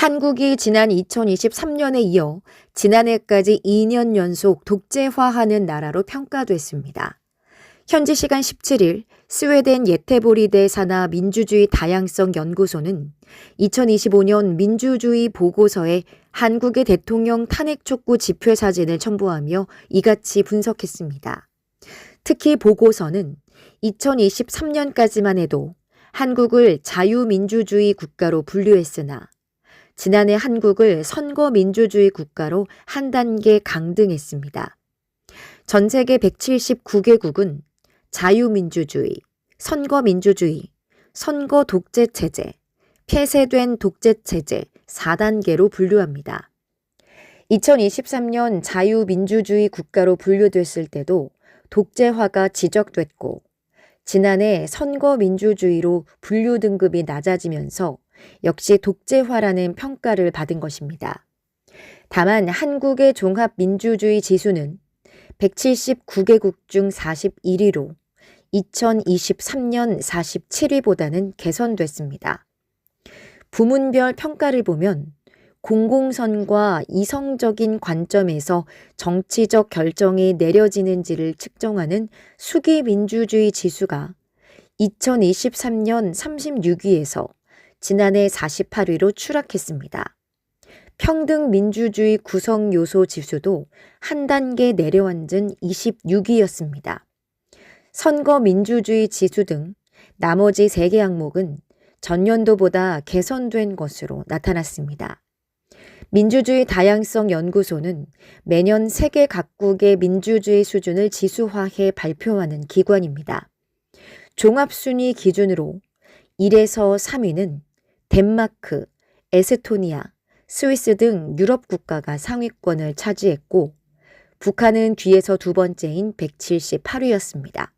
한국이 지난 2023년에 이어 지난해까지 2년 연속 독재화하는 나라로 평가됐습니다. 현지 시간 17일 스웨덴 예테보리대 산하 민주주의 다양성 연구소는 2025년 민주주의 보고서에 한국의 대통령 탄핵 촉구 집회 사진을 첨부하며 이같이 분석했습니다. 특히 보고서는 2023년까지만 해도 한국을 자유민주주의 국가로 분류했으나 지난해 한국을 선거 민주주의 국가로 한 단계 강등했습니다. 전 세계 179개국은 자유민주주의, 선거민주주의, 선거 독재체제, 폐쇄된 독재체제 4단계로 분류합니다. 2023년 자유민주주의 국가로 분류됐을 때도 독재화가 지적됐고, 지난해 선거민주주의로 분류 등급이 낮아지면서 역시 독재화라는 평가를 받은 것입니다. 다만 한국의 종합민주주의 지수는 179개국 중 41위로 2023년 47위보다는 개선됐습니다. 부문별 평가를 보면 공공선과 이성적인 관점에서 정치적 결정이 내려지는지를 측정하는 수기민주주의 지수가 2023년 36위에서 지난해 48위로 추락했습니다. 평등 민주주의 구성 요소 지수도 한 단계 내려앉은 26위였습니다. 선거 민주주의 지수 등 나머지 3개 항목은 전년도보다 개선된 것으로 나타났습니다. 민주주의 다양성 연구소는 매년 세계 각국의 민주주의 수준을 지수화해 발표하는 기관입니다. 종합순위 기준으로 1에서 3위는 덴마크, 에스토니아, 스위스 등 유럽 국가가 상위권을 차지했고 북한은 뒤에서 두 번째인 178위였습니다.